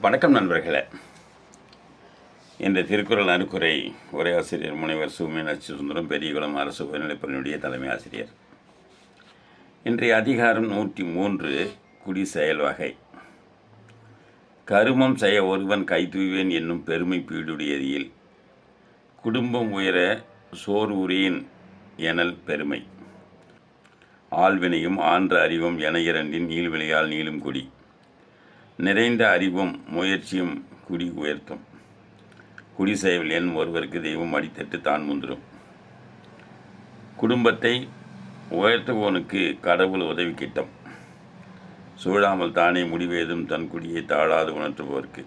வணக்கம் நண்பர்களே. இந்த திருக்குறள் அணுக்குறை உரையாசிரியர் முனைவர் சு சுந்தரம் பெரியகுளம் அரசு உயர்நிலைப்பள்ளியுடைய தலைமை ஆசிரியர். இன்றைய அதிகாரம் நூற்றி மூன்று குடி செயல் வகை. கருமம் செய்ய ஒருவன் கைதுவேன் என்னும் பெருமை பீடுடையதில் குடும்பம் உயர சோர்வுரியின் உரியன் எனல் பெருமை. ஆழ்வினையும் ஆன்ற அறிவும் என இரண்டின் நீள்விளையால் நீளும் குடி. நிறைந்த அறிவும் முயற்சியும் குடி உயர்த்தும். குடி செயல் என் ஒருவருக்கு தெய்வம் அடித்தட்டு தான் முந்திரும் குடும்பத்தை உயர்த்துவோனுக்கு கடவுள் உதவி கிட்டம். சூழாமல் தானே முடிவேதும் தன் குடியை தாழாது உணர்த்துவோருக்கு.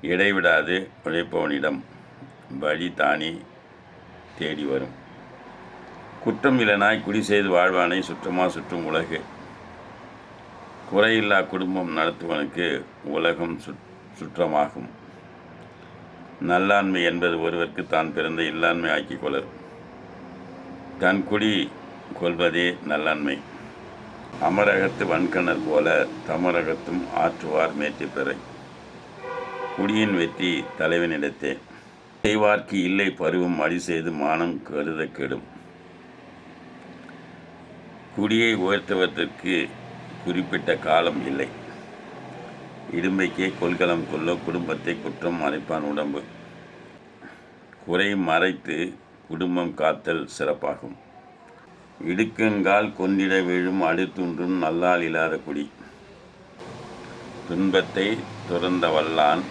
இடைவிடாது உழைப்பவனிடம் வழி தானே தேடி வரும். குற்றம் இல்லனாய் குடி செய்து வாழ்வானை சுற்றமாக சுற்றும் உலகு. குறையில்லா குடும்பம் நடத்துவனுக்கு உலகம் சுற்றமாகும். நல்லாண்மை என்பது ஒருவருக்கு தான் பிறந்த இல்லாண்மை ஆக்கிக் கொள்ளல். தன் குடி கொள்வதே நல்லாண்மை. அமரகத்து வன்கணர் போல தமரகத்தும் ஆற்றுவார் மேற்று பிறை. குடியின் வெற்றி தலைவனிடத்தே. செய்வார்க்கு இல்லை பருவம் அடி செய்து மானம் கருத கெடும். குடியை உயர்த்துவதற்கு குறிப்பிட்ட காலம் இல்லை. இடும்பைக்கே கொள்கலம் கொள்ள குடும்பத்தை குற்றம் மறைப்பான் உடம்பு. குறை மறைத்து குடும்பம் காத்தல் சிறப்பாகும். இடுக்கங்கால் கொந்திட விழும் அடுத்துன்றும் நல்லால் இல்லாத குடி. துன்பத்தை துறந்த வல்லான்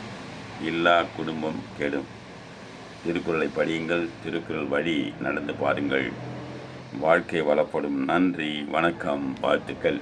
இல்லா குடும்பம் கெடும். திருக்குறளை படியுங்கள் திருக்குறள் வழி நடந்து பாருங்கள். வாழ்க்கை வளப்படும். நன்றி வணக்கம் வாழ்த்துக்கள்.